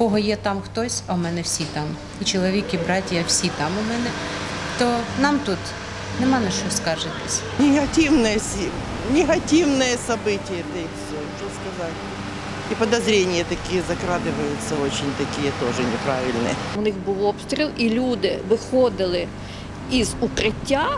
кого є там хтось, а у мене всі там. І чоловік, і браття, всі там у мене, то нам тут нема на що скаржитись. Негативное, си- негативное событие это и все, что сказать. И подозрения такие закрадываются, очень такие тоже неправильные. У них був обстріл, і люди виходили із укриття,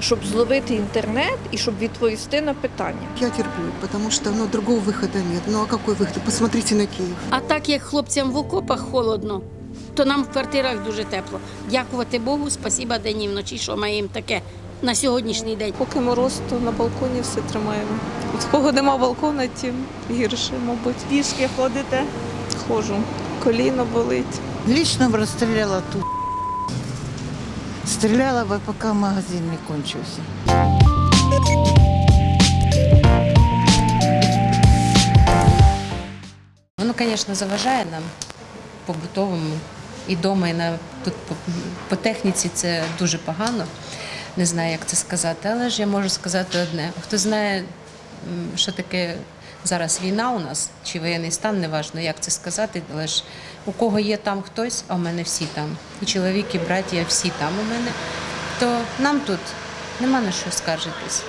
щоб зловити інтернет і щоб відповісти на питання. Я терплю, потому что ну, другого выхода нет. Ну а какой выход? Посмотрите на Киев. А так як хлопцям в окопах холодно, то нам в квартирах дуже тепло. Дякувати Богу, спасіба день і вночі, що маємо таке на сьогоднішній день. Поки мороз, то на балконі все тримаємо. От в кого нема балкона, тим гірше, мабуть. Пішки ходите? Ходжу. Коліно болить. Лично розстріляла тут. Стріляла, бо поки магазин не кончився. Воно, звісно, заважає нам побутовому і вдома, і на тут по, по техніці це дуже погано. Не знаю, як це сказати, але ж я можу сказати одне: хто знає, що таке зараз війна у нас чи воєнний стан, неважно, як це сказати, але ж у кого є там хтось, а у мене всі там. І чоловік, і браття, всі там у мене, то нам тут нема на що скаржитись.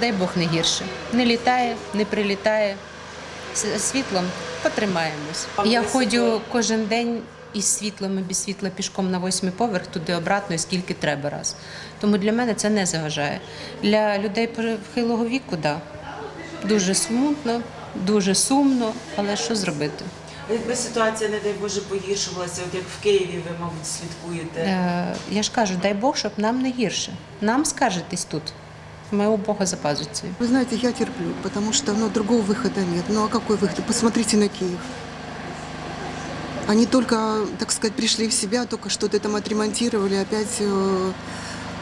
Дай Бог не гірше. Не літає, не прилітає з світлом потримаємось. Я ходжу кожен день із світлом і без світла пішком на восьмий поверх, туди обратно, і скільки треба раз. Тому для мене це не заважає. Для людей похилого віку, да. Дуже смутно, дуже сумно, але що зробити? А Якби ситуація, не дай Боже, погіршувалася, от як в Києві ви, мабуть, слідкуєте. Е, я ж кажу, дай Бог, щоб нам не гірше. Нам скаржитись тут. Ми у Бога за пазуцею. Вы знаете, я терплю, потому что ну, другого выхода нет. Ну а какой выход? Посмотрите на Киев. Они только, так сказать, пришли в себя, только что-то там отремонтировали, опять э,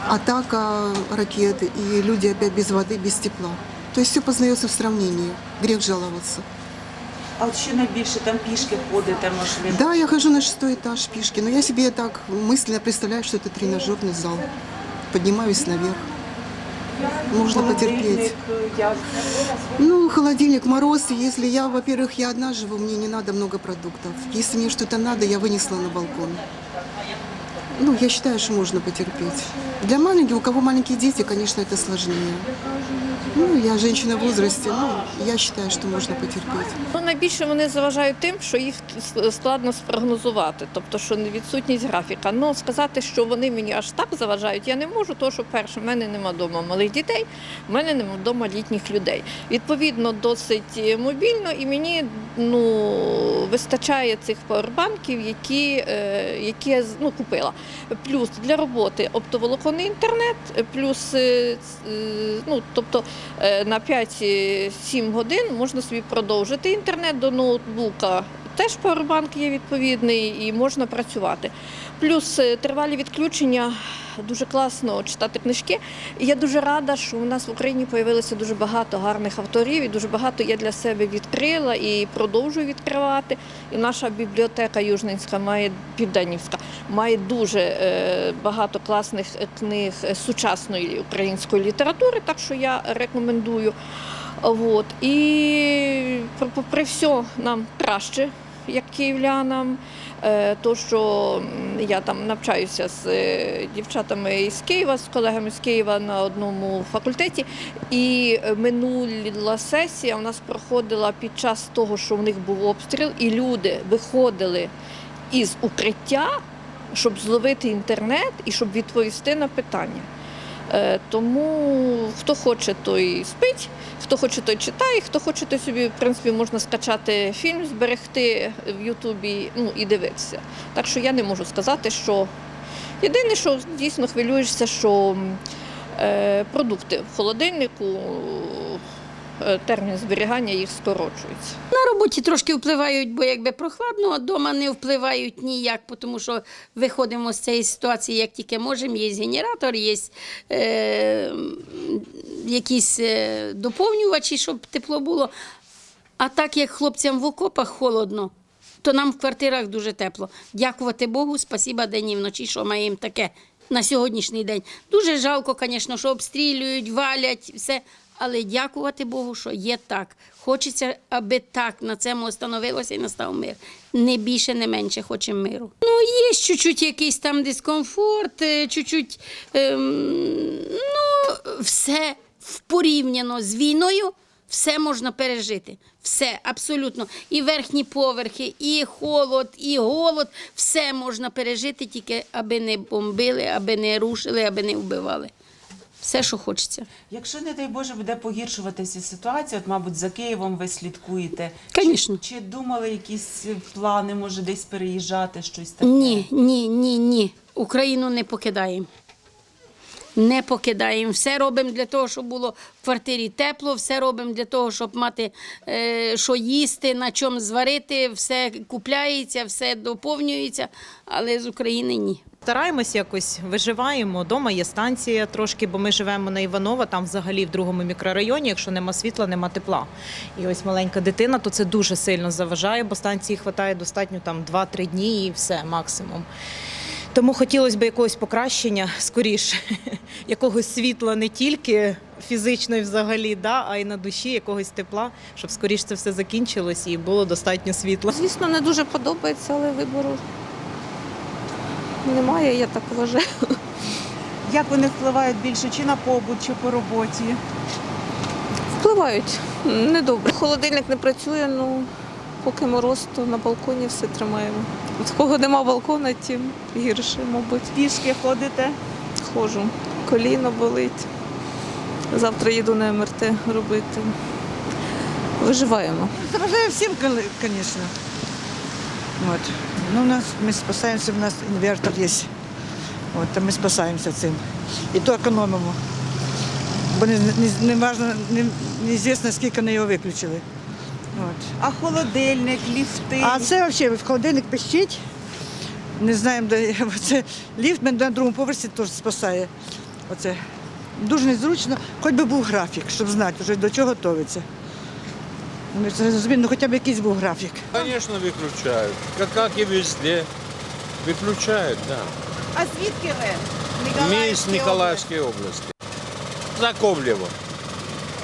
атака ракет, и люди опять без воды, без тепла. То есть все познается в сравнении. Грех жаловаться. А от що найбільше там пішки ходите, можливо? Да, я хожу на шестой этаж пешки, но я себе так мысленно представляю, что это тренажерный зал. Поднимаюсь наверх. Можно потерпеть. Як? Ну, холодильник, мороз. Если я, во-первых, я одна живу, мне не надо много продуктов. Если мне что-то надо, я вынесла на балкон. Ну, я считаю, что можно потерпеть. Для маленьких, у кого маленькие дети, конечно, это сложнее. Ну, я женщина в возрасте, ну, я считаю, что можно потерпеть. Ну, найбільше вони заважають тим, що їх складно спрогнозувати, тобто що відсутність графіка. Ну сказати, що вони мені аж так заважають, я не можу, тому що перше, в мене нема вдома малих дітей, в мене нема вдома літніх людей. Відповідно, досить мобільно, і мені ну вистачає цих павербанків, які, е, які я ну, купила. Плюс для роботи оптоволоконний інтернет, плюс е, е, ну, тобто е, на 5-7 годин можна собі продовжити інтернет до ноутбука. Теж павербанк є відповідний і можна працювати. Плюс е, тривалі відключення дуже класно читати книжки. І я дуже рада, що у нас в Україні з'явилося дуже багато гарних авторів, і дуже багато я для себе відкрила і продовжую відкривати. І наша бібліотека Южненська має Південнівська має дуже е, багато класних е, книг сучасної української літератури, так що я рекомендую. От. І при, при все нам краще, як київлянам. Е, То, що я там навчаюся з е, дівчатами із Києва, з колегами з Києва на одному факультеті. І минула сесія у нас проходила під час того, що в них був обстріл, і люди виходили із укриття, щоб зловити інтернет і щоб відповісти на питання. Е, Тому хто хоче, той спить, хто хоче, той читає, хто хоче, той собі в принципі можна скачати фільм, зберегти в Ютубі ну, і дивитися. Так що я не можу сказати, що єдине, що дійсно хвилюєшся, що е, продукти в холодильнику. Е, Термін зберігання їх скорочується. На роботі трошки впливають, бо якби прохладно, а вдома не впливають ніяк, тому що виходимо з цієї ситуації як тільки можемо. Є генератор, є е, якісь е, доповнювачі, щоб тепло було. А так як хлопцям в окопах холодно, то нам в квартирах дуже тепло. Дякувати Богу, спасіба день і вночі, що маємо таке на сьогоднішній день. Дуже жалко, звісно, що обстрілюють, валять, все. Але дякувати Богу, що є так. Хочеться, аби так на цьому остановилося і настав мир. Не більше, не менше хочемо миру. Ну, є чуть-чуть якийсь там дискомфорт, е, чуть-чуть, ем, ну, все порівняно з війною. Все можна пережити. Все, абсолютно. І верхні поверхи, і холод, і голод. Все можна пережити, тільки аби не бомбили, аби не рушили, аби не вбивали. Все, що хочеться. Якщо, не дай Боже, буде погіршуватися ситуація, от, мабуть, за Києвом ви слідкуєте. Конечно. Чи, чи думали якісь плани, може, десь переїжджати, щось таке? Ні, ні, ні, ні. Україну не покидаємо. Не покидаємо. Все робимо для того, щоб було в квартирі тепло, все робимо для того, щоб мати е, що їсти, на чому зварити, все купляється, все доповнюється, але з України ні. Стараємось якось виживаємо. Дома є станція трошки, бо ми живемо на Іванова, там взагалі в другому мікрорайоні. Якщо нема світла, нема тепла. І ось маленька дитина, то це дуже сильно заважає, бо станції вистачає достатньо там 2-3 дні і все максимум. Тому хотілося б якогось покращення скоріше, якогось світла не тільки фізично і взагалі, да, а й на душі, якогось тепла, щоб скоріше це все закінчилось і було достатньо світла. Звісно, не дуже подобається, але вибору немає, я так вважаю. Як вони впливають більше чи на побут, чи по роботі? Впливають недобре. Холодильник не працює, ну поки мороз, то на балконі все тримаємо. От кого нема балкона, тим гірше, мабуть. Пішки ходите? Ходжу. Коліно болить. Завтра їду на МРТ робити. Виживаємо. Заважаю всім, звісно. Вот. Ну, у нас, ми спасаємося, у нас інвертор є. От, то ми спасаємося цим. І то економимо. Бо не, не, не, важно, не, неізвісно, скільки на його виключили. От. А холодильник, ліфти? А це взагалі в холодильник пищить. Не знаємо, де це ліфт мене на другому поверсі теж спасає. Оце. Дуже незручно, хоч би був графік, щоб знати, вже до чого готуватися. Ми це розуміємо, ну хоча б якийсь був графік. Конечно, выключают. Как, как и везде. Выключают, да. А звідки ви? Мы из Николаевской области. Заковлево.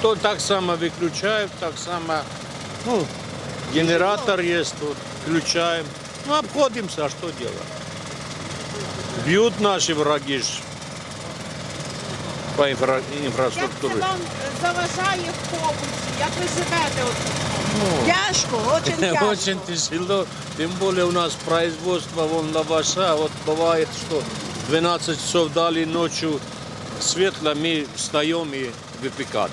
То так само выключают, так само, ну, генератор есть тут, включаем. Ну, обходимся, а что делать? Бьют наши враги ж по инфра- инфраструктуре. заважає в побуті? Як ви живете? Тяжко, дуже Очень тяжело. Тем более у нас производство вон лаваша. Вот бывает, что 12 часов дали ночью светло, мы встаем и выпекать.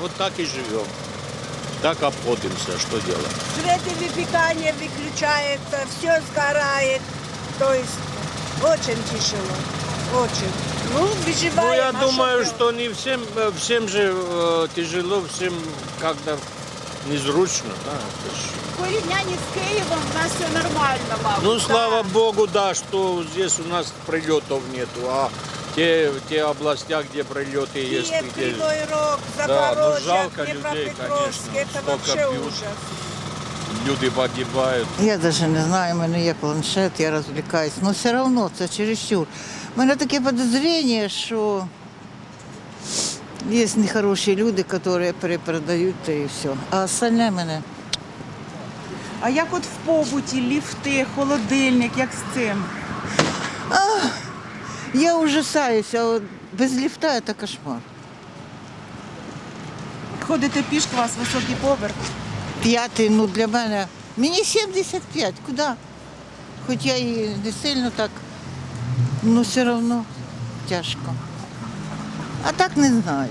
Вот так и живем. Так обходимся, что делать. Свет и выпекание выключается, все сгорает. То есть очень тяжело. Очень. Ну, выживаем. Ну, я а думаю, что что не всем, э, всем же э, тяжело, всем как-то незручно. Да, это ж- В порівнянні з Києвом в нас все нормально, мабуть. Ну, слава Богу, да, что здесь у нас прилетов нету, а те, те областя, где прилеты есть, Киев, где Кривой Рог, Да, ну, Запорожье, жалко людей, Днепропетровск. конечно, Это столько вообще бьют. ужас. Люди погибают. Я навіть не знаю, у мене є планшет, я розвлікаюсь. Але все одно це чересчур. У мене таке підозріння, що є нехороші люди, які перепродають та і все. А остальне мене. А як от в побуті, ліфти, холодильник, як з цим? Я ужасаюся, от без ліфта це кошмар. Ходите пішки, у вас високий поверх. П'ятий, ну для мене. Мені 75, куди? Хоч я і не сильно так, ну все одно тяжко. А так не знаю.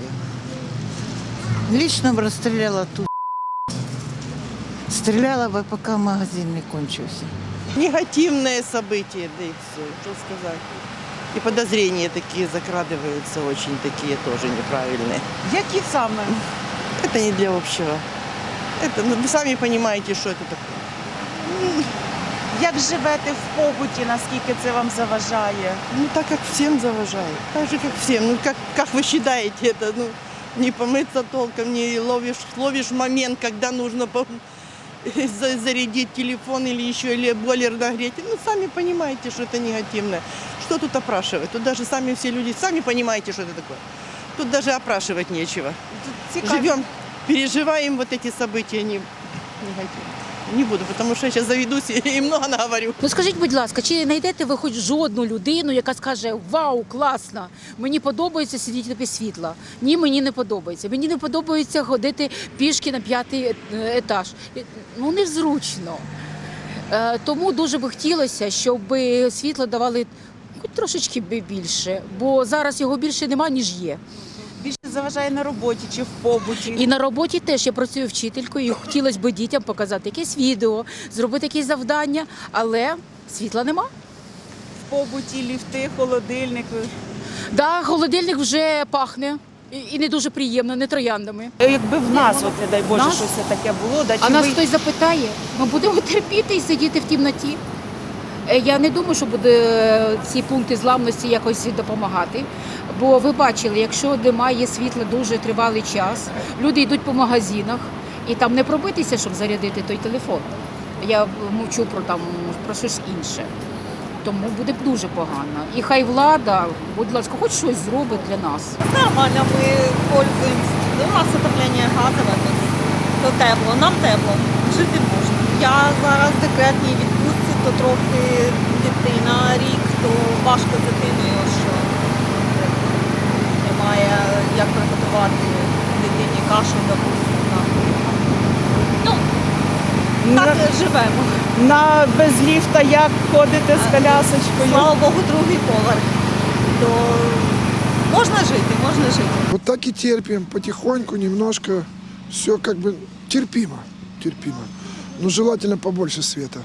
Лично б розстріляла тут. Стріляла би, поки магазин не кончився. Негативные события, да и все, что сказать. И подозрения такие закрадываются, очень такие тоже неправильные. Які саме? Это не для общего. Это, ну, вы сами понимаете, что это такое. Як живете в побуті, наскільки це вам заважає? Ну, так как всем заважает. Так же, как всем. Ну, как, как вы считаете это? Ну, не помыться толком, не ловишь, ловишь момент, когда нужно по- за- зарядить телефон или еще, или бойлер нагреть. Ну, сами понимаете, что это негативно. Что тут опрашивать? Тут даже сами все люди, сами понимаете, что это такое. тут даже опрашивать нечего. Цікаво. Живем, переживаем вот эти события. Не, не буду, потому что я сейчас заведусь и много наговорю. Ну скажіть, будь ласка, чи знайдете ви хоч жодну людину, яка скаже Вау, класно! Мені подобається сидіти без світла. Ні, мені не подобається. Мені не подобається ходити пішки на п'ятий е- етаж. Ну незручно. Е, Тому дуже би хотілося, щоб світло давали хоч трошечки більше, бо зараз його більше нема, ніж є. Заважає на роботі чи в побуті. І на роботі теж я працюю вчителькою, і хотілося б дітям показати якесь відео, зробити якісь завдання, але світла нема. В побуті, ліфти, холодильник. Да, холодильник вже пахне і, і не дуже приємно, не трояндами. Якби в нас, от не дай Боже, Нас? щось таке було, да, чи А нас ви- хтось запитає, ми будемо терпіти і сидіти в тімнаті. Е, Я не думаю, що буде е, ці пункти зламності якось допомагати. Бо ви бачили, якщо немає світла дуже тривалий час, люди йдуть по магазинах і там не пробитися, щоб зарядити той телефон. Я мовчу про там про щось інше. Тому буде дуже погано. І хай влада, будь ласка, хоч щось зробить для нас. Нормально, ми пользуємося. Ну, у нас отоплення газове, то, тепло, нам тепло, жити можна. Я зараз декретній відпустці, то трохи дитина рік, то важко дитиною, що немає як приготувати дитині кашу, допустимо. Ну, так живемо. на без ліфта як ходите з колясочкою? Слава Богу, другий поверх. То можна жити, можна жити. Вот так и терпим, потихоньку, немножко, все как бы терпимо, терпимо. Но желательно побольше света.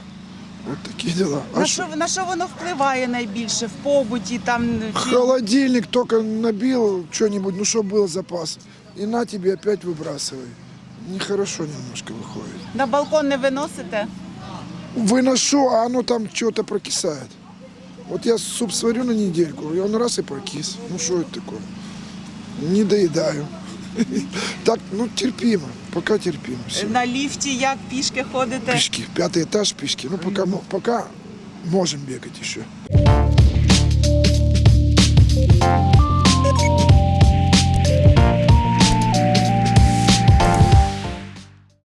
Вот такие дела. А На шо- що, на що воно впливає найбільше? В побуті там чи Холодильник только набил что-нибудь, ну что был запас. И на тебе опять выбрасывай. Нехорошо немножко выходит. на балкон не виносите? Выношу, а оно там что-то прокисает. Вот я суп сварю на недельку, и он раз и прокис. Ну что это такое? Не доедаю. Так, ну терпимо, поки терпимо. Все. На ліфті як пішки ходите? Пішки, п'ятий етаж пішки. Ну, поки, поки можемо бігати ще.